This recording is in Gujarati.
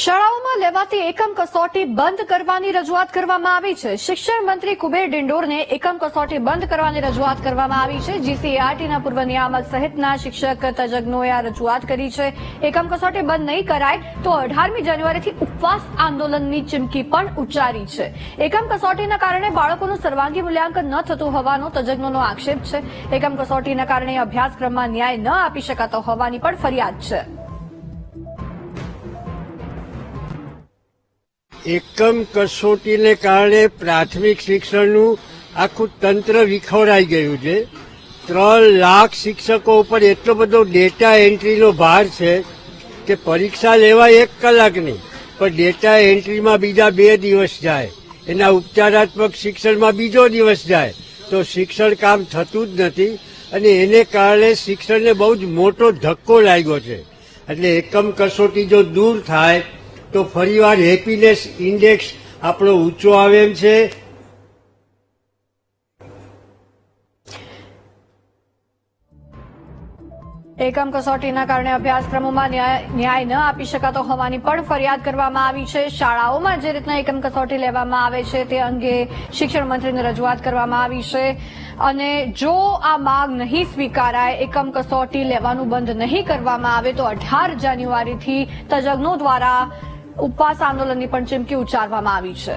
શાળાઓમાં લેવાતી એકમ કસોટી બંધ કરવાની રજૂઆત કરવામાં આવી છે. શિક્ષણ મંત્રી કુબેર ડિંડોરને એકમ કસોટી બંધ કરવાની રજૂઆત કરવામાં આવી છે. જીસીઆરટીના પૂર્વ નિયામક સહિતના શિક્ષક તજજ્ઞોએ આ રજૂઆત કરી છે. એકમ કસોટી બંધ નહીં કરાય તો અઢારમી જાન્યુઆરીથી ઉપવાસ આંદોલનની ચીમકી પણ ઉચ્ચારી છે. એકમ કસોટીના કારણે બાળકોનું સર્વાંગી મૂલ્યાંકન ન થતું હોવાનો તજજ્ઞોનો આક્ષેપ છે. એકમ કસોટીના કારણે અભ્યાસક્રમમાં ન્યાય ન આપી શકાતો હોવાની પણ ફરિયાદ છે. એકમ કસોટીને કારણે પ્રાથમિક શિક્ષણનું આખું તંત્ર વિખવરાઈ ગયું છે. ત્રણ લાખ શિક્ષકો ઉપર એટલો બધો ડેટા એન્ટ્રીનો ભાર છે કે પરીક્ષા લેવા એક કલાકની, પણ ડેટા એન્ટ્રીમાં બીજા બે દિવસ જાય. એના ઉપચારાત્મક શિક્ષણમાં બીજો દિવસ જાય. તો શિક્ષણ કામ થતું જ નથી અને એને કારણે શિક્ષણને બહુ જ મોટો ધક્કો લાગ્યો છે. એટલે એકમ કસોટી જો દૂર થાય તો ફરીવાર હેપીનેસ ઇન્ડેક્સ આપણો ઊંચો આવે એમ છે. એકમ કસોટીના કારણે અભ્યાસક્રમોમાં ન્યાય ન આપી શકાતો હોવાની પણ ફરિયાદ કરવામાં આવી છે. શાળાઓમાં જે રીતના એકમ કસોટી લેવામાં આવે છે તે અંગે શિક્ષણ મંત્રીને રજૂઆત કરવામાં આવી છે. અને જો આ માંગ નહીં સ્વીકારાય, એકમ કસોટી લેવાનું બંધ નહીં કરવામાં આવે તો અઢાર જાન્યુઆરીથી તજજ્ઞો દ્વારા ઉપવાસ આંદોલનની પણ ચીમકી ઉચ્ચારવામાં આવી છે.